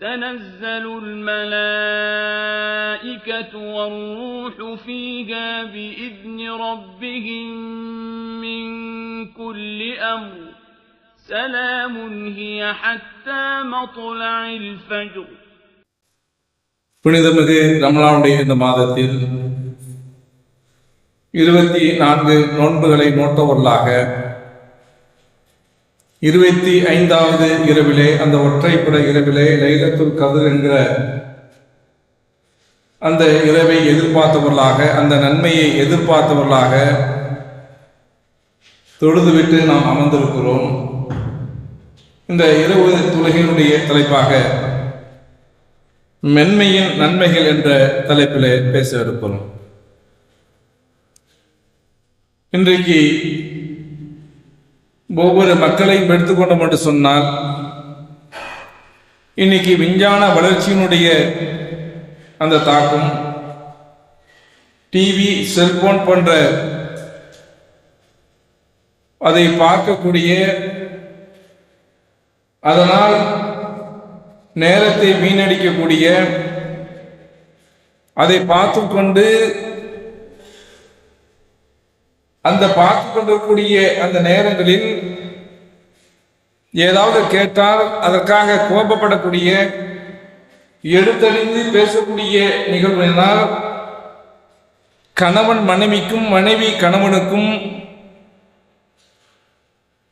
تنزل الملائكة والروح فيها بإذن ربهم من كل أمر سلام هي حتى مطلع الفجر புனிதமிகு ரமலானுடைய இந்த மாதத்தில் இருபத்தி நான்கு நோன்புகளை நோட்டவர்களாக இருபத்தி ஐந்தாவது இரவிலே அந்த ஒற்றைப்புற இரவிலே லைலத்துல் கதிர் என்கிற அந்த இரவை எதிர்பார்த்தவர்களாக அந்த நன்மையை எதிர்பார்த்தவர்களாக தொழுதுவிட்டு நாம் அமர்ந்திருக்கிறோம். இந்த இரவு துலகினுடைய தலைப்பாக மென்மையின் நன்மைகள் என்ற தலைப்பிலே பேச இருக்கிறோம் இன்றைக்கு ஒவ்வொரு மக்களையும் எடுத்துக்கொண்டோம் என்று சொன்னால் இன்னைக்கு விஞ்ஞான வளர்ச்சியினுடைய அந்த தாக்கம் டிவி செல்போன் போன்ற அதை பார்க்கக்கூடிய அதனால் நேரத்தை வீணடிக்கக்கூடிய அதை பார்த்து கொண்டு அந்த பார்த்து கொண்டிருக்கக்கூடிய அந்த நேரங்களில் ஏதாவது கேட்டால் அதற்காக கோபப்படக்கூடிய எடுத்தறிந்து பேசக்கூடிய நிகழ்வினால் கணவன் மனைவிக்கும் மனைவி கணவனுக்கும்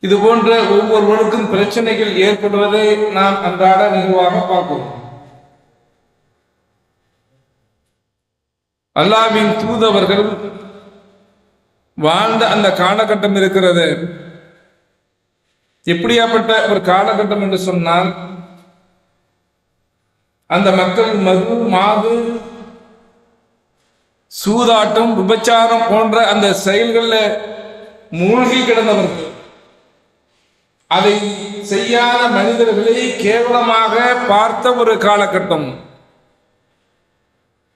இது போன்ற ஒவ்வொருவருக்கும் பிரச்சனைகள் ஏற்படுவதை நாம் அன்றாட நிகழ்வாக பார்க்கிறோம். அல்லாவின் தூதவர்கள் வாழ்ந்த அந்த காலகட்டம் இருக்கிறது. எப்படியாப்பட்ட ஒரு காலகட்டம் என்று சொன்னால் அந்த மக்கள் மது மாவு சூதாட்டம் விபச்சாரம் போன்ற அந்த செயல்களில் மூழ்கி கிடந்தவர்கள் அதை செய்யாத மனிதர்களை கேவலமாக பார்த்த ஒரு காலகட்டம்.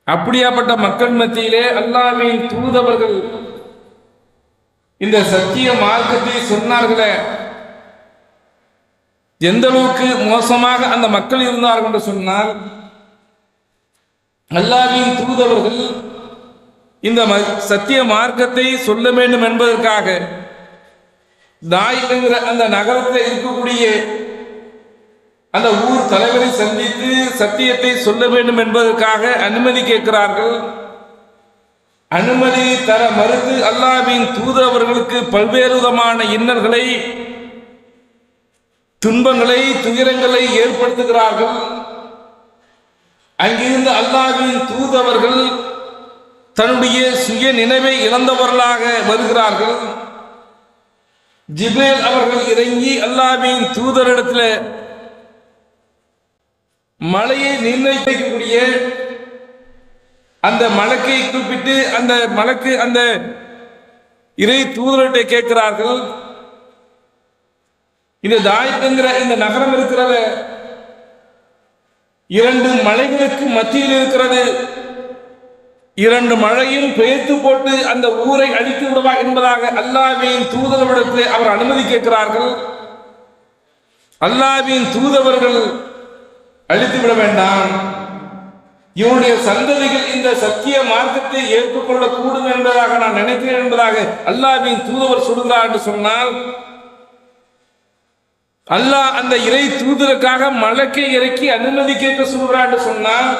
அப்படியாப்பட்ட மக்கள் மத்தியிலே அல்லாவின் தூதவர்கள் இந்த சத்திய மார்க்கத்தை சொன்னார்களே. எந்த அளவுக்கு மோசமாக அந்த மக்கள் இருந்தார்கள் என்று சொன்னால் அல்லாவின் தூதவர்கள் இந்த சத்திய மார்க்கத்தை சொல்ல வேண்டும் என்பதற்காக தாய் என்கிற அந்த நகரத்தில் இருக்கக்கூடிய அந்த ஊர் தலைவரை சந்தித்து சத்தியத்தை சொல்ல வேண்டும் என்பதற்காக அனுமதி கேட்கிறார்கள். அனுமதி தர மறுத்து அல்லாவின் தூதரவர்களுக்கு பல்வேறு விதமான இன்னல்களை துன்பங்களை துயரங்களை ஏற்படுத்துகிறார்கள். அங்கிருந்து அல்லாவின் தூதவர்கள் தன்னுடைய சுய நினைவை இழந்தவர்களாக வருகிறார்கள். ஜிபேல் அவர்கள் இறங்கி அல்லாவின் தூதரிடத்தில் மலையை நிர்ணயிக்கக்கூடிய அந்த மலக்கை கூப்பிட்டு அந்த மலக்கு அந்த இறை தூதர்கிட்ட கேட்கிறார்கள். இந்த தாயத்துங்கிற இந்த நகரம் இருக்கிறது. இரண்டு மலைகளுக்கு மத்தியில் இருக்கிறது. இரண்டு மழையும் பெய்த்து போட்டு அந்த ஊரை அழித்து விடுவா என்பதாக அல்லாவின் தூதரவிடத்தில் அவர் அனுமதி கேட்கிறார்கள். அல்லாவின் தூதவர்கள் அழித்து விட வேண்டாம். இவனுடைய சந்ததிகள் இந்த சத்திய மார்க்கத்தை ஏற்றுக்கொள்ள கூடும் என்பதாக நான் நினைக்கிறேன் என்பதாக அல்லாவின் தூதுவர் சொல்கிறார் என்று சொன்னால் அல்லாஹ் அந்த இறை தூதருக்காக மலக்கை இறக்கி அனுமதி கேட்க சொல்கிறார் என்று சொன்னால்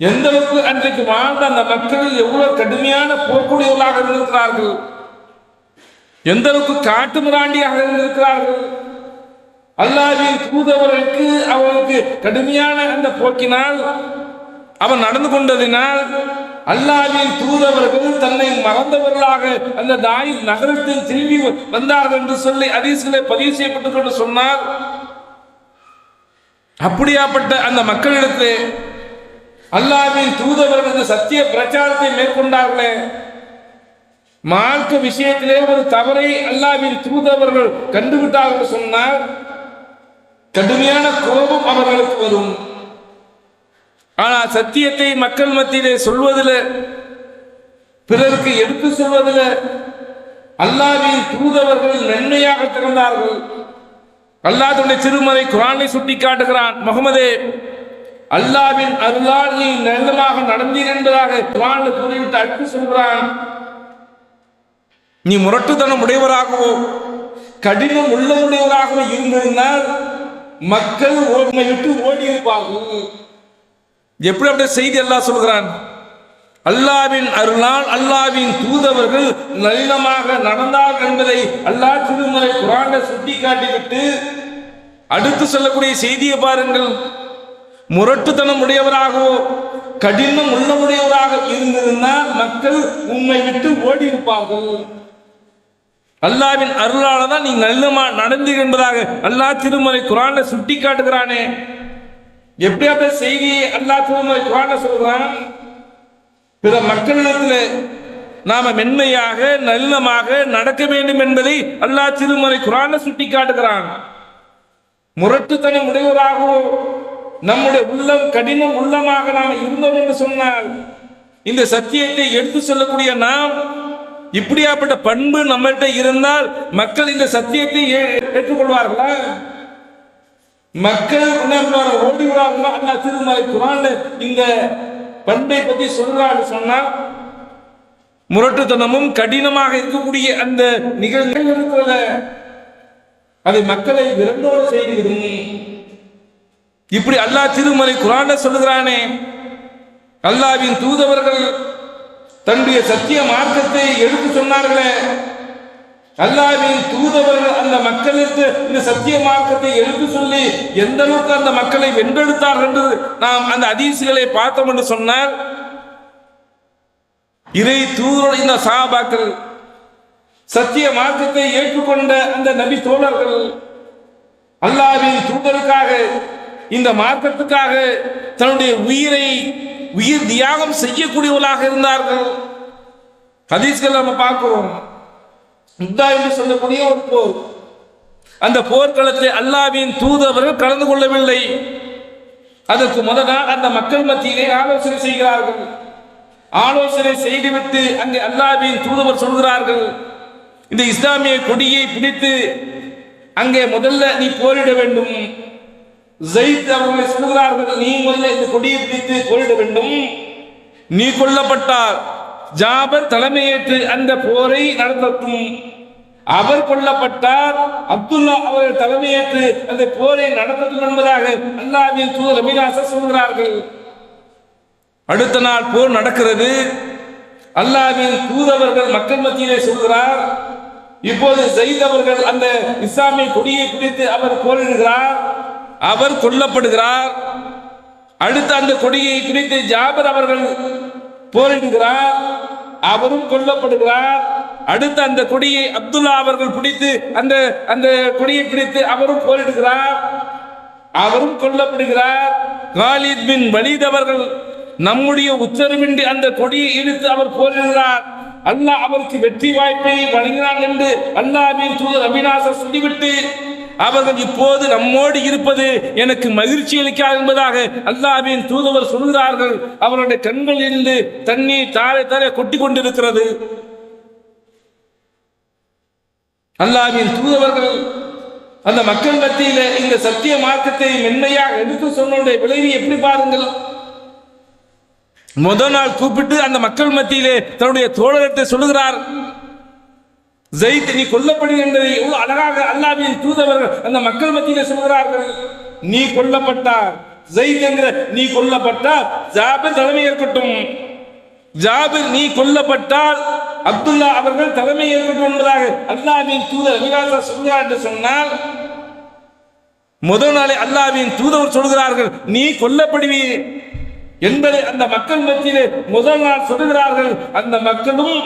எந்த அளவுக்கு அன்றைக்கு வாழ்ந்த அந்த மக்கள் எவ்வளவு கடுமையான போக்குடையவர்களாக இருந்திருக்கிறார்கள் எந்த அளவுக்கு காட்டு மிராண்டியாக இருந்திருக்கிறார்கள் அல்லாவின் தூதவர்களுக்கு அவனுக்கு கடுமையான அந்த போக்கினால் அவன் நடந்து கொண்டதினால் அல்லாவின் தூதவர்கள் தன்னை மறந்தவர்களாக அந்த தாய் நகரத்தில் திரும்பி வந்தார்கள் என்று சொல்லி அதிசலை பதிவு செய்யப்பட்டது என்று சொன்னால் அப்படியாப்பட்ட அந்த மக்களிடத்தில் அல்லாவின் தூதவர்கள் சத்திய பிரச்சாரத்தை மேற்கொண்டார்களே. மார்க்க விஷயத்திலே ஒரு தவறை அல்லாவின் தூதவர்கள் கண்டுவிட்டார்கள் சொன்னால் கடுமையான கோபம் அவர்களுக்கு வரும். ஆனால் சத்தியத்தை மக்கள் மத்தியிலே சொல்வதில் பிறருக்கு எடுத்து செல்வதில் அல்லாவின் தூதவர்கள் நன்மையாக திறந்தார்கள் அல்லாதுடைய திருமலை குரானை சுட்டி காட்டுகிறான் முகமதே. அல்லாவின் அருளால் நீ நல்லமாக நடந்தீர் என்பதாக குரான் கூறிவிட்டு அடுத்து சொல்கிறான். நீ முரட்டுத்தனம் உடையவராகவோ கடினம் உள்ளமுடையவராகவோ இருந்திருந்தால் மக்கள் உன்னை விட்டு ஓடி இருப்பாகும் எப்படி அப்படி செய்தி அல்லாஹ் சொல்கிறான் அல்லாவின் அருளால் அல்லாவின் தூதவர்கள் நளினமாக நடந்தார் என்பதை அல்லாஹ் திருமலை குரான சுட்டி காட்டிவிட்டு அடுத்து சொல்லக்கூடிய செய்தியை பாருங்கள். முரட்டுத்தனம் உடையவராகவோ கடினம் உள்ளமுடையவராக இருந்திருந்தால் மக்கள் உண்மை விட்டு ஓடி இருப்பார்கள் அல்லாவின் அருளால தான் நீ நல்லமா நடந்தீர் என்பதாக அல்லாஹ் திருமலை குரான சுட்டி காட்டுகிறானே. எப்படி அப்படி செய்தியை அல்லாஹ் திருமலை குரான சொல்கிறான் பிற மக்களிடத்தில் நாம மென்மையாக நல்லமாக நடக்க வேண்டும் என்பதை அல்லாஹ் திருமலை குரான சுட்டி காட்டுகிறான். முரட்டுத்தனம் உடையவராகவோ நம்முடைய உள்ளம் கடினம் உள்ளமாக நாம் இருந்தோம் என்று சொன்னால் இந்த சத்தியத்தை எடுத்து சொல்லக்கூடிய நாம் இப்படியாப்பட்ட பண்பு நம்மகிட்ட இருந்தால் மக்கள் இந்த சத்தியத்தை ஏ- ஏற்றுக்கொள்வார்களா? மக்கள் என்ன ஓடி விடாங்களா அல்லாஹ் திருமலை குரான் இந்த பண்பை பத்தி சொல்றான்னு சொன்னா முரட்டுத்தனமும் கடினமாக இருக்கக்கூடிய அந்த நிகழ்வுகள் இருக்கிறத அதை மக்களை விரண்டோடு செய்கிறது இப்படி அல்லாஹ் திருமலை குரான சொல்லுகிறானே அல்லாவின் தூதவர்கள் தன்னுடைய சத்திய மார்க்கத்தை எடுத்து சொன்னார்களே. அல்லாவின் தூதவர்கள் அந்த மக்களுக்கு இந்த சத்திய மார்க்கத்தை எடுத்து சொல்லி எந்த அளவுக்கு அந்த மக்களை வென்றெடுத்தார்கள் என்று நாம் அந்த அதிசயங்களை பார்த்தோம் என்று சொன்னால் இதை தூதரோட இந்த சாபாக்கள் சத்திய மார்க்கத்தை ஏற்றுக்கொண்ட அந்த நபி தோழர்கள் அல்லாவின் தூதருக்காக இந்த மார்க்கத்துக்காக தன்னுடைய உயிரை உயிர் தியாகம் செய்யக்கூடியவர்களாக இருந்தார்கள். ஹதீஸ்கள் நம்ம பார்க்கிறோம். முத்தா என்று சொல்லக்கூடிய ஒரு போர். அந்த போர்க்களத்தில் அல்லாவின் தூதவர்கள் கலந்து கொள்ளவில்லை. அதற்கு முதலாக அந்த மக்கள் மத்தியிலே ஆலோசனை செய்கிறார்கள். ஆலோசனை செய்துவிட்டு அங்கே அல்லாவின் தூதவர் சொல்கிறார்கள் இந்த இஸ்லாமிய கொடியை பிடித்து அங்கே முதல்ல நீ போரிட வேண்டும். ஜெயித் அவர்களை சொல்கிறார்கள் நீ முதல்ல இந்த கொடியை பிடித்து போரிட வேண்டும். நீ கொல்லப்பட்டால் ஜாபர் தலைமையேற்று அந்த போரை நடத்தட்டும். அவர் கொல்லப்பட்டார் அப்துல்லா அவர்கள் தலைமையேற்று அந்த போரை நடத்தட்டும் என்பதாக அல்லாவின் தூதர் அபிலாச சொல்கிறார்கள். அடுத்த நாள் போர் நடக்கிறது. அல்லாவின் தூதவர்கள் மக்கள் மத்தியிலே சொல்கிறார் இப்போது ஜெயித் அவர்கள் அந்த இஸ்லாமிய கொடியை பிடித்து அவர் போரிடுகிறார். அவர் கொல்லப்படுகிறார். அடுத்து அந்த கொடியை பிடித்து ஜாபர் அவர்கள் போரிடுகிறார். அவரும் கொல்லப்படுகிறார். அடுத்து அந்த கொடியை அப்துல்லா அவர்கள் பிடித்து அந்த அந்த கொடியை பிடித்து அவரும் போரிடுகிறார். அவரும் கொல்லப்படுகிறார். காலித் பின் வலித் அவர்கள் நம்முடைய உத்தரவின்றி அந்த கொடியை இழுத்து அவர் போரிடுகிறார். அல்லாஹ் அவருக்கு வெற்றி வாய்ப்பை வழங்கினான் என்று அல்லாஹ்வின் தூதர் அபிநாச சொல்லிவிட்டு அவர்கள் இப்போது நம்மோடு இருப்பது எனக்கு மகிழ்ச்சி அளிக்காது என்பதாக அல்லாஹ்வின் தூதுவர் சொல்கிறார்கள். அவருடைய கண்கள் இருந்து தண்ணீர் தாரை தாரை கொட்டி கொண்டிருக்கிறது. அல்லாஹ்வின் தூதவர்கள் அந்த மக்கள் மத்தியில இந்த சத்திய மார்க்கத்தை மென்மையாக எடுத்து சொன்னுடைய விளைவு எப்படி பாருங்கள்? முதல் நாள் கூப்பிட்டு அந்த மக்கள் மத்தியிலே தன்னுடைய தோழரத்தை சொல்லுகிறார். ஜெயித் நீ கொல்லப்படு என்பதை எவ்வளவு அழகாக அல்லாவின் தூதவர்கள் அந்த மக்கள் மத்தியில் சொல்கிறார்கள். நீ கொல்லப்பட்டார். ஜெயித் என்கிற நீ கொல்லப்பட்டால் ஜாபிர் தலைமை ஏற்கட்டும். ஜாபிர் நீ கொல்லப்பட்டால் அப்துல்லா அவர்கள் தலைமை ஏற்கட்டும் என்பதாக அல்லாவின் தூதர் அபிலாசா சொல்கிறார் என்று சொன்னால் முதல் நாளை அல்லாவின் தூதவர் சொல்கிறார்கள் நீ கொல்லப்படுவீர் என்பதை அந்த மக்கள் மத்தியிலே முதல் நாள் சொல்லுகிறார்கள் அந்த மக்களும்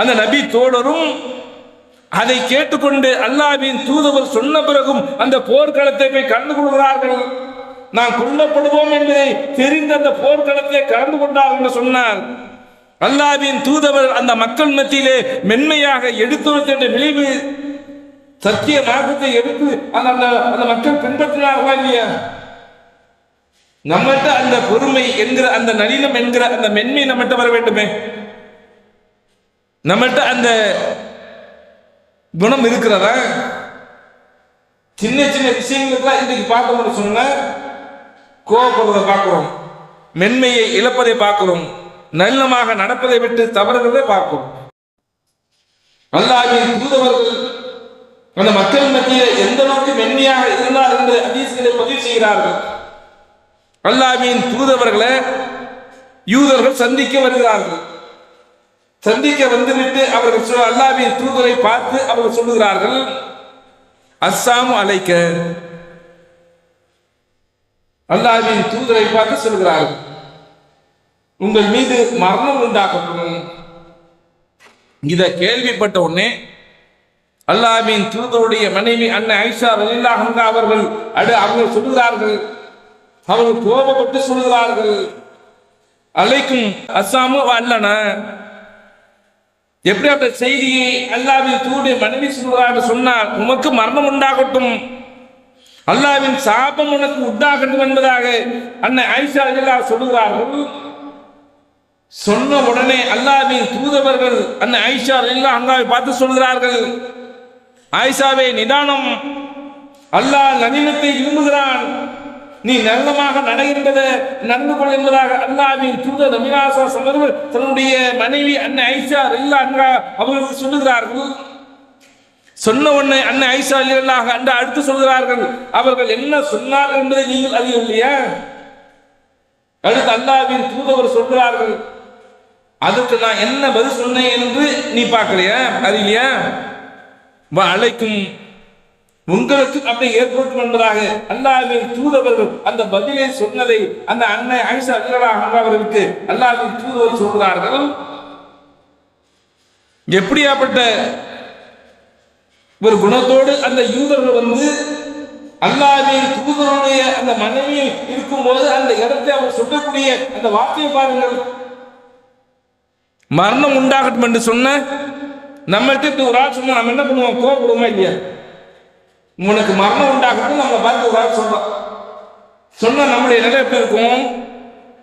அந்த நபி தோழரும் அதை கேட்டுக்கொண்டு அல்லாவின் தூதுவர் சொன்ன பிறகும் அந்த போர்க்களத்தை போய் கலந்து கொள்கிறார்கள். நாம் கொல்லப்படுவோம் என்பதை தெரிந்த அந்த போர்க்களத்தை கலந்து கொண்டார் என்று சொன்னார். அல்லாவின் தூதவர் அந்த மக்கள் மத்தியிலே மென்மையாக எடுத்துரைத்த என்ற விளைவு சத்திய மார்க்கத்தை எடுத்து அந்த அந்த அந்த மக்கள் பின்பற்றினார்களா இல்லையா? நம்மகிட்ட அந்த பொறுமை என்கிற அந்த நளினம் என்கிற அந்த மென்மை நம்மகிட்ட வர வேண்டுமே? நம்மகிட்ட அந்த குணம் இருக்கிறதா சின்ன சின்ன விஷயங்களுக்குலாம் இன்றைக்கு பார்க்கணும்னு சொன்ன கோபப்படுறதை பார்க்கிறோம். மென்மையை இழப்பதை பார்க்கிறோம். நல்லமாக நடப்பதை விட்டு தவறுகிறதை பார்க்கிறோம். அல்லாஹ்வின் தூதவர்கள் அந்த மக்கள் மத்தியில் எந்த அளவுக்கு மென்மையாக இருந்தார் என்று அதீஸ்களை பதிவு செய்கிறார்கள். அல்லாஹ்வின் தூதவர்களை யூதர்கள் சந்திக்க வருகிறார்கள். சந்திக்க வந்துவிட்டு அவர்கள் சொல் தூதரை பார்த்து அவர்கள் சொல்லுகிறார்கள் அஸ்ஸாமு அழைக்க அல்லாவின் தூதரை பார்த்து சொல்கிறார்கள் உங்கள் மீது மரணம் உண்டாக்கப்படும். இத கேள்விப்பட்ட உடனே அல்லாவின் தூதருடைய மனைவி அன்னை ஐஷா ரலில்லாஹு அவர்கள் அடு அவர்கள் சொல்லுகிறார்கள் அவர்கள் கோபப்பட்டு சொல்லுகிறார்கள் அழைக்கும் அஸ்ஸாமு அல்லனா எப்படி அந்த செய்தியை அல்லாவின் தூடைய மனைவி சொல்வதாக சொன்னால் உமக்கு மரணம் உண்டாகட்டும். அல்லாவின் சாபம் உனக்கு உண்டாகட்டும் என்பதாக அன்னை ஆயிஷா அல்லா சொல்லுகிறார்கள். சொன்ன உடனே அல்லாவின் தூதவர்கள் அன்னை ஆயிஷா அல்லா அல்லாவை பார்த்து சொல்கிறார்கள். ஆயிஷாவே நிதானம். அல்லாஹ் நளினத்தை விரும்புகிறான். நீ நல்லமாக நடகின்றத நடந்து கொள் என்பதாக அல்லாவின் தூதர் நபிகாசா சமர்வர் தன்னுடைய மனைவி அன்னை ஐஷா இல்லா அன்கா அவர்கள் சொல்லுகிறார்கள். சொன்ன உடனே அன்னை ஐஷா இல்லாக அன்று அடுத்து சொல்கிறார்கள் அவர்கள் என்ன சொன்னார்கள் என்பதை நீங்கள் அறியவில்லையா? அடுத்து அல்லாவின் தூதவர் சொல்கிறார்கள் அதுக்கு நான் என்ன பதில் சொன்னேன் என்று நீ பார்க்கலையா? அறியலையா அழைக்கும் உங்களுக்கு அப்படி ஏற்படும் என்பதாக அல்லாவின் தூதவர்கள் அந்த பதிலை சொன்னதை அந்த அன்னை ஐசா அல்லாஹ் அவர்களுக்கு அல்லாவின் தூதவர் சொல்கிறார்கள். எப்படியாப்பட்ட ஒரு குணத்தோடு அந்த யூதர்கள் வந்து அல்லாவின் தூதருடைய அந்த மனைவி இருக்கும்போது அந்த இடத்தை அவர் சொல்லக்கூடிய அந்த வார்த்தையை பாருங்கள். மரணம் உண்டாகட்டும் என்று சொன்ன நம்மகிட்ட ஒரு ஆள் சொன்னா நம்ம என்ன பண்ணுவோம்? கோபப்படுவோமா இல்லையா? உனக்கு மரணம் உண்டாகட்டும் நம்ம பார்த்து ஒரு ஆள் சொல்றோம் சொன்னா நம்முடைய நிலை எப்படி இருக்கும்?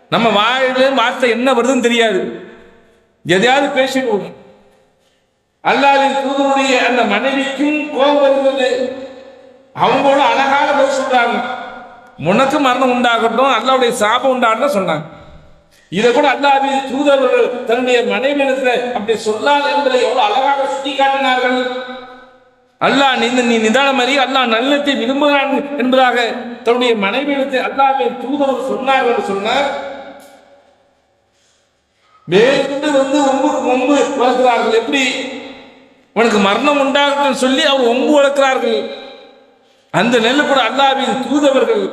நம்ம வாயில வார்த்தை என்ன வருதுன்னு தெரியாது. எதையாவது பேசிடுவோம். அல்லாவின் தூதருடைய அந்த மனைவிக்கும் கோபம் வருகிறது அவங்களோட அழகாக பதில் சொல்றாங்க. உனக்கு மரணம் உண்டாகட்டும் அல்லாவுடைய சாபம் உண்டாகட்டும் சொன்னாங்க. இதை கூட அல்லாவின் தூதர்கள் தன்னுடைய மனைவியிடத்துல அப்படி சொல்லாது என்பதை எவ்வளவு அழகாக சுட்டி காட்டினார்கள் அல்லாஹ் நீ நீ நிதானம் அறி அல்லாஹ் நல்லத்தை விரும்புகிறான் என்பதாக தன்னுடைய மனைவியிடத்தை அல்லாவின் தூதர் சொன்னார் என்று சொன்னார். மேற்கொண்டு வந்து ஒம்புக்கு ஒம்பு வளர்க்கிறார்கள். எப்படி? உனக்கு மரணம் உண்டாகட்டும் சொல்லி அவர் ஒம்பு வளர்க்கிறார்கள். அந்த நெல் கூட அல்லாவின் தூதவர்கள்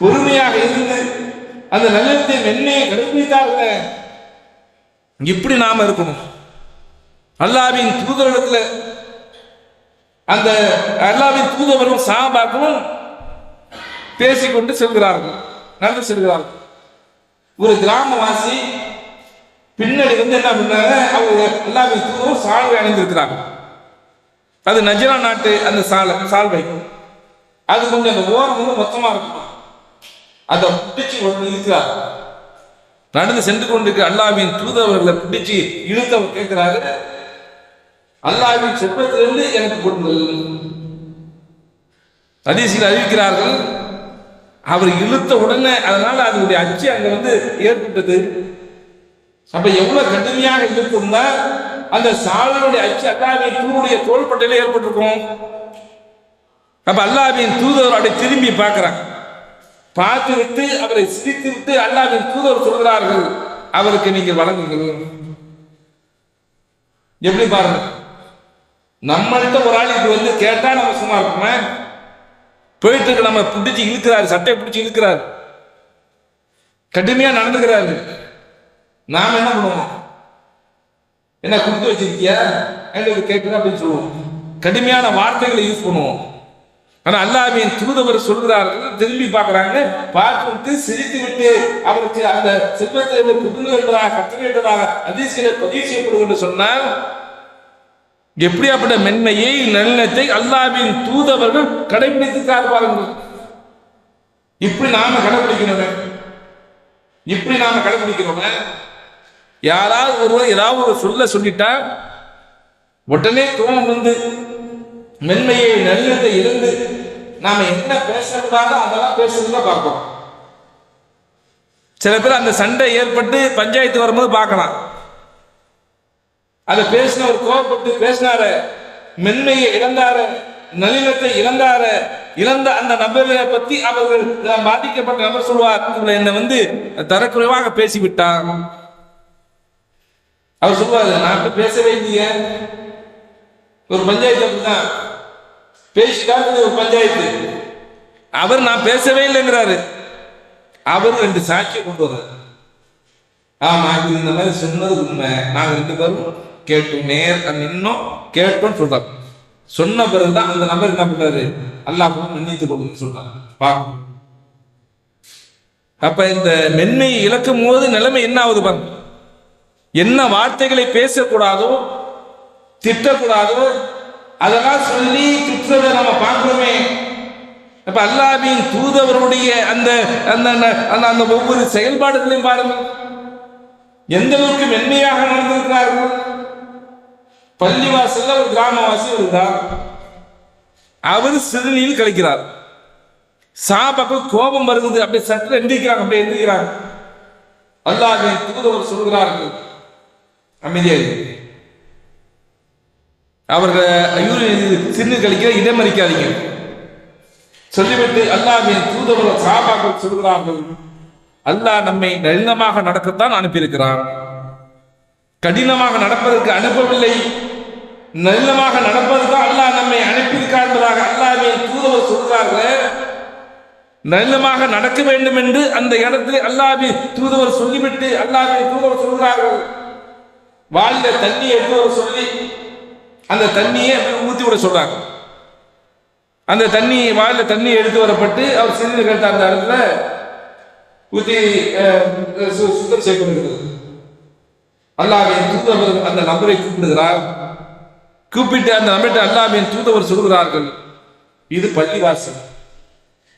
பொறுமையாக இருந்து அந்த நல்லத்தை மென்மையை கடைபிடித்தார்கள். இப்படி நாம இருக்கணும். அல்லாவின் தூதரிடத்துல அந்த அல்லாவின் தூதவரும் சாபாக்களும் பேசிக்கொண்டு செல்கிறார்கள் நடந்து செல்கிறார்கள். ஒரு கிராமவாசி பின்னாடி வந்து என்ன பண்ணாங்க? அவங்க அல்லாவின் தூதரும் சால்வை அணிந்திருக்கிறாங்க அது நஜரா நாட்டு அந்த சாலை சால்வை. அது கொஞ்சம் அந்த ஓரம் வந்து மொத்தமா இருக்கும். அதை பிடிச்சு கொண்டு இருக்கிறார் நடந்து சென்று கொண்டிருக்க அல்லாவின் தூதவர்களை பிடிச்சு இழுத்தவர் கேட்கிறாரு அல்லாவின் செப்பத்திலிருந்து எனக்கு கொண்டு ஹதீசில் அறிவிக்கிறார்கள் அவர் இழுத்த உடனே அதனால அதனுடைய அச்சு அங்க வந்து ஏற்பட்டது. அப்ப எவ்வளவு கடுமையாக இழுத்திருந்தா அந்த சாலையுடைய அச்சு அல்லாவின் தூருடைய தோள்பட்டையில ஏற்பட்டிருக்கும். அப்ப அல்லாவின் தூதர் அப்படி திரும்பி பார்க்கிறான் பார்த்து விட்டு அவரை சிரித்து விட்டு அல்லாவின் தூதர் சொல்கிறார்கள் அவருக்கு நீங்கள் வழங்குங்கள். எப்படி பாருங்க நம்மள்கிட்ட ஒரு ஆள் இது வந்து கேட்டா நம்ம சும்மா இருக்குமே போயிட்டு இருக்க நம்ம பிடிச்சி இழுக்கிறாரு சட்டையை பிடிச்சி இழுக்கிறாரு. கடுமையா நடந்துக்கிறாரு. நாம என்ன பண்ணுவோம்? என்ன கொடுத்து வச்சிருக்கியா? எங்களுக்கு கேட்குது அப்படின்னு சொல்லுவோம். கடுமையான வார்த்தைகளை யூஸ் பண்ணுவோம். ஆனா அல்லாஹ்வின் தூதவர் சொல்கிறார்கள் திரும்பி பார்க்கறாங்க பார்த்துட்டு சிரித்து விட்டு அவருக்கு அந்த செல்வத்தை புதுங்கு என்பதாக கட்டளையிட்டதாக அதிசயில பதிவு செய்யப்படும் என்று சொன்னால் எப்படியாப்பட்ட மென்மையை நல்லத்தை அல்லாவின் தூதவர்கள் கடைபிடித்து பாருங்கள் இப்படி நாம கடைபிடிக்கணுமே இப்படி நாம கடைபிடிக்கிறோமே யாராவது ஒருவர் ஏதாவது ஒரு சொல்ல சொல்லிட்டா உடனே தோணம் வந்து மென்மையை நல்லதை இருந்து நாம என்ன பேசக்கூடாதோ அதெல்லாம் பேசுறதுல பார்ப்போம். சில பேர் அந்த சண்டை ஏற்பட்டு பஞ்சாயத்து வரும்போது பார்க்கலாம். அதை பேசினவர் கோபப்பட்டு பேசினார மென்மையை இழந்தார நளினத்தை இழந்தார இழந்த அந்த நபரை பத்தி அவர்கள் பாதிக்கப்பட்ட நபர் சொல்வார். என்னை வந்து தரக்குறைவாக பேசிவிட்டான். அவர் சொல்வாரு நான் அப்படி பேசவே இல்லையே. ஒரு பஞ்சாயத்து அப்படிதான் பேசிட்டாங்க ஒரு பஞ்சாயத்து. அவர் நான் பேசவே இல்லைங்கிறாரு. அவர் ரெண்டு சாட்சியை கொண்டு வர்றாரு. ஆமா இது இந்த மாதிரி சொன்னது உண்மை. நாங்க ரெண்டு பேரும் கேட்டு நேர் இன்னும் கேட்டோம் சொல்றாரு. சொன்ன பிறகுதான் அந்த நபர் என்ன பண்றாரு? அல்லாஹ் மன்னித்து கொடுன்னு சொல்றாரு. பா அப்ப இந்த மென்மையை இழக்கும் போது நிலைமை என்ன ஆகுது பாருங்க. என்ன வார்த்தைகளை பேசக்கூடாதோ திட்டக்கூடாதோ அதெல்லாம் சொல்லி திட்டுறதை நம்ம பார்க்கிறோமே. அப்ப அல்லாவின் தூதவருடைய அந்த அந்த அந்த அந்த ஒவ்வொரு செயல்பாடுகளையும் பாருங்க. எந்த அளவுக்கு மென்மையாக நடந்திருக்கிறார்கள்? பள்ளிவாசல்ல ஒரு கிராமவாசி இருந்தார் அவர் சிறுநீர் கழிக்கிறார். சாபாக்கள் கோபம் வருகிறது. அப்படியே சற்று எந்திரிக்கிறாங்க அப்படியே எந்திரிக்கிறாங்க அல்லாஹின் தூதவர் சொல்கிறார்கள். அமைதியாக அவர்கள் யூரின் சிறுநீர் கழிக்கிற இடமறிக்காதீங்க சொல்லிவிட்டு அல்லாஹ்வின் தூதவர் சாபாக்கள் சொல்கிறார்கள். அல்லாஹ் நம்மை நளினமாக நடக்கத்தான் அனுப்பியிருக்கிறான். கடினமாக நடப்பதற்கு அனுப்பவில்லை. நல்லமாக நடப்பதுதான் அல்லாஹ் நம்மை அனுப்பியிருக்கார் என்பதாக அல்லாஹ்வின் தூதவர் சொல்கிறார்கள். நல்லமாக நடக்க வேண்டும் என்று அந்த இடத்தில் அல்லாஹ்வின் தூதவர் சொல்லிவிட்டு அல்லாஹ்வின் தூதுவர் சொல்கிறார்கள். வாழ்ந்த தண்ணியை எடுத்து சொல்லி அந்த தண்ணியை ஊற்றி விட சொல்றாங்க. அந்த தண்ணி வாயில தண்ணி எடுத்து வரப்பட்டு அவர் சிறிது கட்ட அந்த இடத்துல ஊற்றி சுத்தம் செய்யப்படுகிறது அல்லாவின் தூதர் அந்த நபரை கூப்பிடுகிறார். கூப்பிட்டு அந்த நபர்கிட்ட அல்லாவின் தூதவர் சொல்கிறார்கள் இது பள்ளிவாசல்.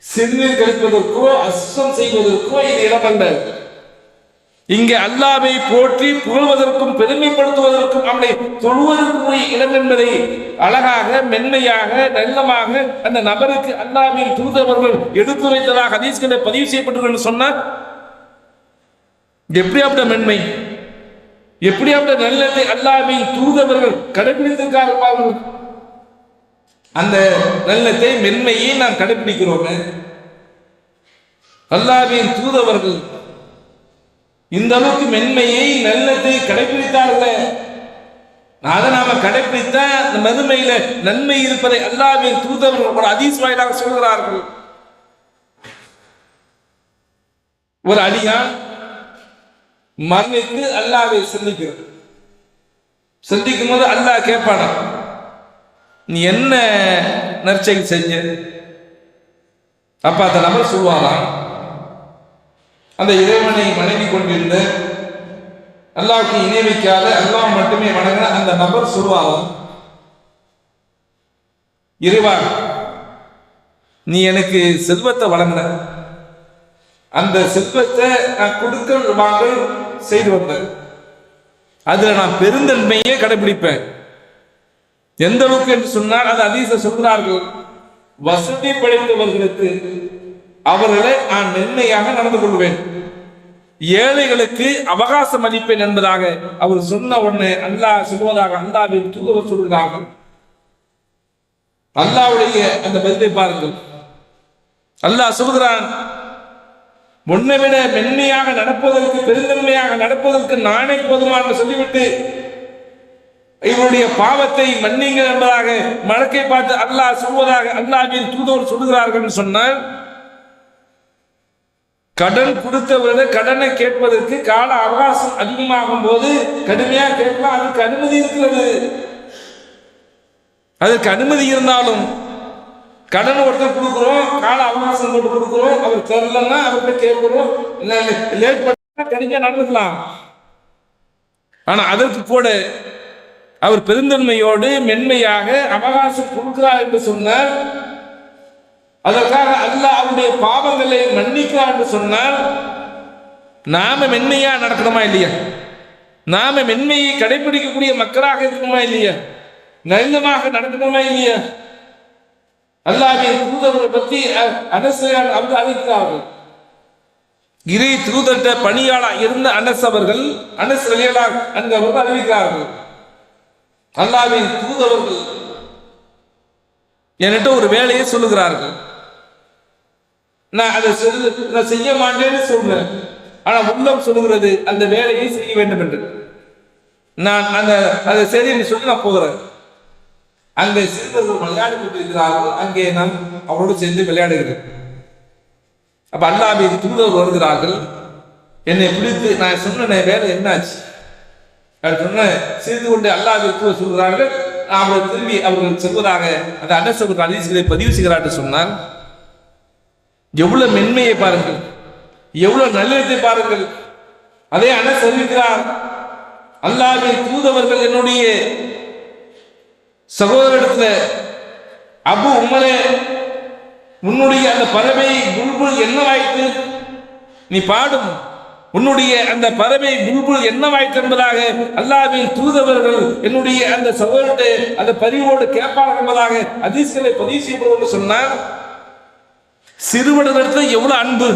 சிறுநீர் கழிப்பதற்கோ அசுத்தம் செய்வதற்கோ இது இடமல்ல இங்கே அல்லாவை போற்றி புகழ்வதற்கும் பெருமைப்படுத்துவதற்கும் அவனை தொழுவதற்குரிய இடம் என்பதை அழகாக மென்மையாக நல்லமாக அந்த நபருக்கு அல்லாவின் தூதவர்கள் எடுத்துரைத்ததாக ஹதீஸ்களை பதிவு செய்யப்பட்டிருக்கிறது சொன்னார் அப்படின் மென்மை? எப்படியாப்பட்ட நல்லதை அல்லாவின் தூதவர்கள் கடைபிடித்திருக்கார்கள் அந்த நல்லத்தை மென்மையை நாம் கடைபிடிக்கிறோமே. அல்லாவின் தூதவர்கள் இந்த அளவுக்கு மென்மையை நல்லத்தை கடைபிடித்தார்களே. அதை நாம கடைபிடித்தா அந்த மறுமையில நன்மை இருப்பதை அல்லாவின் தூதவர்கள் ஒரு அதீஸ் வாயிலாக சொல்கிறார்கள். ஒரு அடியான் மன்னித்து அல்லாவை சிந்திக்கிறது. சிந்திக்கும் போது அல்லாஹ் கேட்பானா? நீ என்ன நற்செயல் செஞ்ச? அப்ப அந்த நபர் சொல்வாராம் அந்த இறைவனை வணங்கி கொண்டிருந்த அல்லாவுக்கு இணை வைக்காத அல்லாஹ் மட்டுமே வணங்கின அந்த நபர் சொல்வாராம் இறைவா நீ எனக்கு செல்வத்தை வழங்கின. அந்த செல்வத்தை நான் கொடுக்க வாங்க செய்து வந்தேன் அதுல நான் பெருந்தன்மையே கடைபிடிப்பேன். எந்த அளவுக்கு என்று சொன்னால் அது அதீச சொல்கிறார்கள். வசதி படைத்தவர்களுக்கு அவர்களை நான் மென்மையாக நடந்து கொள்வேன். ஏழைகளுக்கு அவகாசம் அளிப்பேன் என்பதாக அவர் சொன்ன உடனே அல்லாஹ் சொல்வதாக அல்லாவின் தூதவர் சொல்கிறார்கள் அல்லாவுடைய அந்த பதிலை பாருங்கள். அல்லாஹ் சொல்கிறான் முன்னை விட மென்மையாக நடப்பதற்கு பெருந்தன்மையாக நடப்பதற்கு நானே போதுமான சொல்லிவிட்டு இவருடைய பாவத்தை மன்னிங்கள் என்பதாக மழக்கை பார்த்து அல்லாஹ் சொல்வதாக அல்லாவின் தூதோர் சொல்கிறார்கள் சொன்னால் கடன் கொடுத்தவரை கடனை கேட்பதற்கு கால அவகாசம் அதிகமாகும் போது கடுமையா கேட்கலாம். அதுக்கு அனுமதி இருக்கிறது. அதற்கு அனுமதி இருந்தாலும் கடன் ஒருத்தர் கொடுக்குறோம் கால அவகாசம் போட்டு கொடுக்குறோம் அவர் தரலன்னா அவர்கிட்ட இல்லை லேட் பண்ணா தெரிஞ்சா நடந்துக்கலாம். ஆனா அதற்கு கூட அவர் பெருந்தன்மையோடு மென்மையாக அவகாசம் கொடுக்கிறார் என்று சொன்னார். அதற்காக அல்ல அவருடைய பாவங்களை மன்னிக்கிறார் என்று சொன்னால் நாம மென்மையா நடக்கணுமா இல்லையா? நாம மென்மையை கடைபிடிக்கக்கூடிய மக்களாக இருக்கணுமா இல்லையா? நளினமாக நடக்கணுமா இல்லையா? அல்லாஹ்வின் தூதர்களை பற்றி அனசையால் அவங்க அறிவிக்கிறார்கள். இறை தூதர்கிட்ட பணியாளா இருந்த அனஸ் அவர்கள் அனஸ் ரலியல்லா என்பவர்கள் அறிவிக்கிறார்கள். அல்லாவின் தூதவர்கள் என்கிட்ட ஒரு வேலையை சொல்லுகிறார்கள். நான் அதை செஞ்சு- நான் செய்ய மாட்டேன்னு சொல்றேன். ஆனா உள்ளம் சொல்லுகிறது அந்த வேலையை செய்ய வேண்டும் என்று. நான் அந்த அதை சரின்னு சொல்லி நான் போகிறேன். அங்கே சிறுவர்கள் விளையாடி கொண்டிருக்கிறார்கள் அங்கே நான் அவரோடு சேர்ந்து விளையாடுகிறேன். அப்ப அல்லாஹ்வின் தூதர் வருகிறார்கள். என்னை பிடித்து நான் சொன்ன வேலை என்னாச்சு? நான் சொன்னேன் சிரித்து கொண்டு அல்லாஹ் தூதர் சொல்கிறார்கள். அவர்கள் திரும்பி அவர்கள் செல்வதாக அந்த அனசபுக்கு அதிசயங்களை பதிவு செய்கிறார்கள் சொன்னால் எவ்வளவு மென்மையை பாருங்கள். எவ்வளவு நல்லதை பாருங்கள். அதே அண்ணன் அறிவிக்கிறார் அல்லாஹ்வின் தூதவர்கள் என்னுடைய சகோதரத்துல அபு உமரே உன்னுடைய அந்த பறவை புல்புல் என்னவாயிற்று? நீ பாடும் உன்னுடைய அந்த பறவை புல்புல் என்னவாயிற்று என்பதாக அல்லாவின் தூதவர்கள் என்னுடைய அந்த சகோதரத்தை அந்த பதிவோடு கேட்பார்கள் என்பதாக அதிசயங்களை பதிவு செய்யப்படுவோம் சொன்னார். சிறுவனிடத்தில் எவ்வளவு அன்பு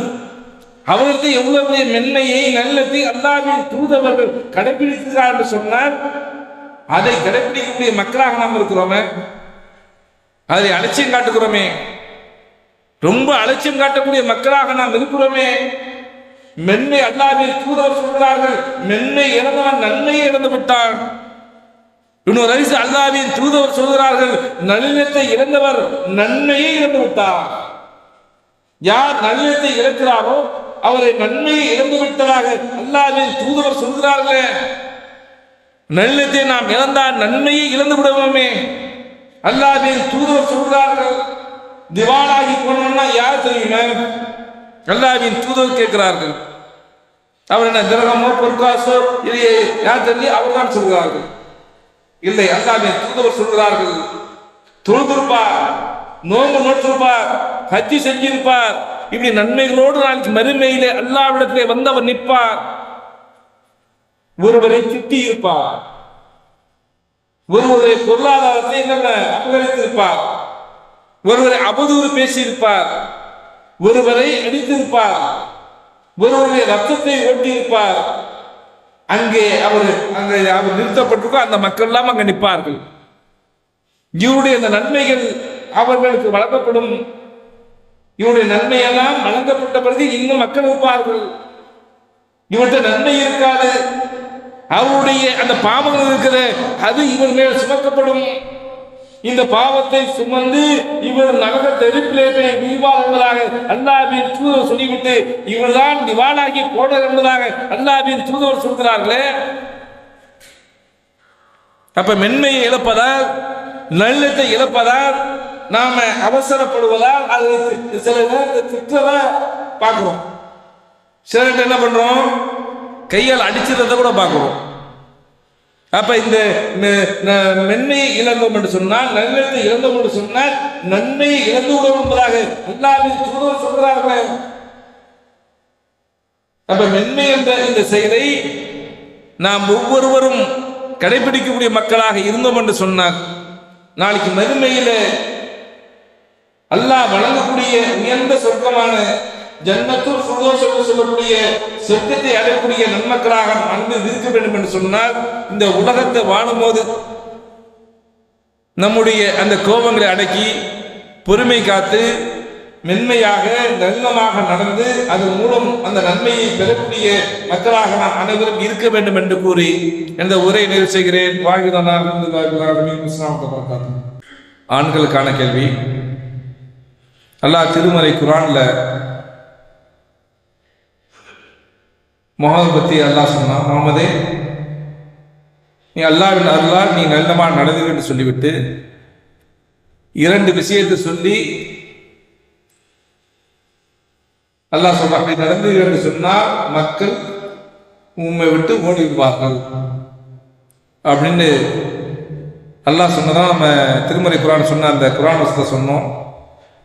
அவர்களுக்கு எவ்வளவு மென்மையை நல்லத்தை அல்லாவின் தூதவர்கள் கடைபிடிக்கிறார் என்று சொன்னார். அதை கடைபிடிக்கக்கூடிய மக்களாக நாம் இருக்கிறோமே. அதை அலட்சியம் காட்டுகிறோமே. ரொம்ப அலட்சியம் காட்டக்கூடிய மக்களாக நாம் இருக்கிறோமே. மென்மை அல்லாவின் தூதவர் சொல்கிறார்கள் மென்மை இழந்தவன் நன்மையை இழந்து விட்டான். இன்னொரு அரிசி அல்லாவின் தூதவர் சொல்கிறார்கள் நல்லினத்தை இழந்தவர் நன்மையை இழந்து விட்டார். யார் நல்லினத்தை இழக்கிறாரோ அவரை நன்மையை இழந்து விட்டதாக அல்லாவின் தூதவர் சொல்கிறார்களே. நல்லத்தை நாம் இழந்தால் நன்மையை இழந்து விடுவோமே. அல்லாவின் தூதர் சொல்கிறார்கள் திவாலாகி போனோம்னா யார் தெரியுமா? அல்லாவின் தூதர் கேட்கிறார்கள். அவர் என்ன கிரகமோ பொற்காசோ இல்லையே யார் தெரியும் அவர் தான் சொல்கிறார்கள். இல்லை அல்லாவின் தூதர் சொல்கிறார்கள் தொழுதிருப்பார் நோம்பு நோட்டிருப்பார் ஹஜ்ஜி செஞ்சிருப்பார் இப்படி நன்மைகளோடு நாளைக்கு மறுமையிலே அல்லாவிடத்திலே வந்தவர் நிற்பார். ஒருவரை திட்டி இருப்பார் ஒருவரை பொருளாதாரத்தை என்னென்ன அபகரித்திருப்பார்? ஒருவரை அவதூறு பேசியிருப்பார். ஒருவரை அடித்திருப்பார். ஒருவருடைய ரத்தத்தை ஓட்டியிருப்பார். அங்கே அவர் அங்கே அவர் நிறுத்தப்பட்டிருக்கோ அந்த மக்கள் எல்லாம் அங்கே நிற்பார்கள். இவருடைய அந்த நன்மைகள் அவர்களுக்கு வழங்கப்படும். இவருடைய நன்மையெல்லாம் வழங்கப்பட்ட பிறகு இன்னும் மக்கள் இருப்பார்கள் இவர்கிட்ட நன்மை இருக்காது. அவருடைய அந்த பாவங்கள் இருக்கிற அது இவர் மேல் சுமக்கப்படும். இந்த பாவத்தை சுமந்து இவர் நரக தெருப்பிலே போய் வீழ்வார் என்பதாக அல்லாவின் தூதர் சொல்லிவிட்டு இவர்தான் திவாலாகி போடர் என்பதாக அல்லாவின் தூதர் சொல்கிறார்களே. அப்ப மென்மையை இழப்பதால் நல்லத்தை இழப்பதால் நாம அவசரப்படுவதால் அது சில நேரத்தை திட்டத்தை பார்க்கிறோம். சில என்ன பண்றோம்? கையால் அடிச்சிருந்ததை கூட பார்க்குறோம் அப்ப இந்த மென்மையை இழந்தோம் என்று சொன்னால் நல்லத்தை இழந்தோம் என்று சொன்னால் நன்மையை இழந்து விடும் என்பதாக அல்லாவின் தூதர் சொல்கிறார்களே. அப்ப மென்மை என்ற இந்த செயலை நாம் ஒவ்வொருவரும் கடைபிடிக்கக்கூடிய மக்களாக இருந்தோம் என்று சொன்னார் நாளைக்கு மறுமையில அல்லாஹ் வழங்கக்கூடிய உயர்ந்த சொர்க்கமான ஜன்னத்துல் ஃபுர்தௌஸ் என்று சொல்லக்கூடிய சொர்க்கத்தை அடையக்கூடிய நன்மக்களாக அன்பு இருக்க வேண்டும் என்று சொன்னால் இந்த உலகத்தை வாழும்போது நம்முடைய அந்த கோபங்களை அடக்கி பொறுமை காத்து மென்மையாக நல்லமாக நடந்து அதன் மூலம் அந்த நன்மையை பெறக்கூடிய மக்களாக நாம் அனைவரும் இருக்க வேண்டும் என்று கூறி இந்த உரை நிறைவு செய்கிறேன். ஆண்களுக்கான கேள்வி. அல்லாஹ் திருமலை குரான்ல முகமது பத்தி அல்லாஹ் சொன்னான் முகமதே நீ அல்லாவின் அருளால் நீ நல்லமாக நடந்து என்று சொல்லிவிட்டு இரண்டு விஷயத்தை சொல்லி அல்லாஹ் சொல்றான். அப்படி நடந்தீர்கள் என்று சொன்னால் மக்கள் உண்மை விட்டு ஓடி விடுவார்கள் அப்படின்னு அல்லாஹ் சொன்னதான் நம்ம திருமறை குரான் சொன்ன அந்த குரான் வசத்தை சொன்னோம்.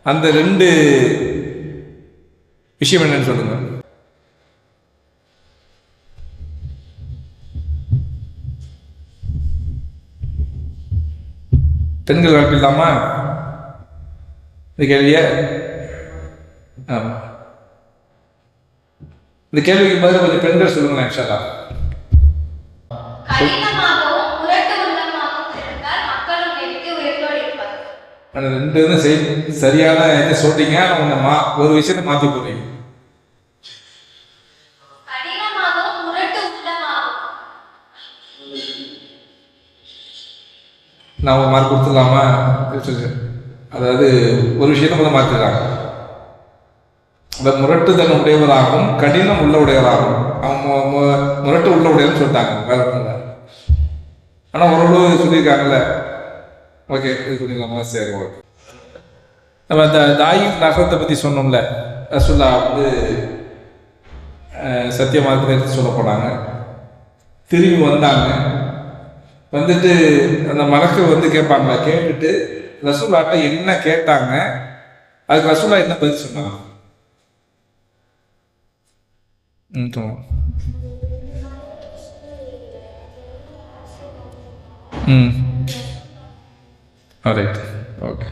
அந்த ரெண்டு விஷயம் என்னன்னு சொல்லுங்கள் பெண்கள் வாய்ப்பு இல்லாமா? இந்த கேள்விய? இந்த கேள்விக்கு பதில் கொஞ்சம் பெண்கள் சொல்லுங்களேன் இன்ஷா கடினமாகவும் முரட்டு உள்ளமாகவும் இருந்தால் மக்களும் நெருக்கி உயிரோடு இருப்பார்கள் அந்த ரெண்டு சரியான என்ன சொல்றீங்க? மா ஒரு விஷயத்தை மாற்றி போடுறீங்க நான் மார்க் கொடுத்துடலாமா? அதாவது ஒரு விஷயத்தை முதல்ல மாற்றிடுறாங்க அந்த முரட்டுத்தனம் உடையவராகவும் கடினம் உள்ள உடையவராகவும் அவங்க மு- முரட்டு உள்ள உடையன்னு சொல்லிட்டாங்க வேற ஆனால் ஓரளவு சொல்லியிருக்காங்கல்ல. ஓகே இது சொல்லிடலாமா சரி ஓகே. நம்ம அந்த தாயி நகரத்தை பற்றி சொன்னோம்ல ரசுல்லா வந்து அஹ், சத்திய மார்க்கத்தை சொல்ல போனாங்க. திரும்பி வந்தாங்க. வந்துட்டு அந்த மலக்கு வந்து கேட்பாங்களா? கேட்டுட்டு ரசூலாட்ட என்ன கேட்டாங்க? அதுக்கு ரசூலா என்ன பதில் சொன்னாங்க? ம் ம். Right okay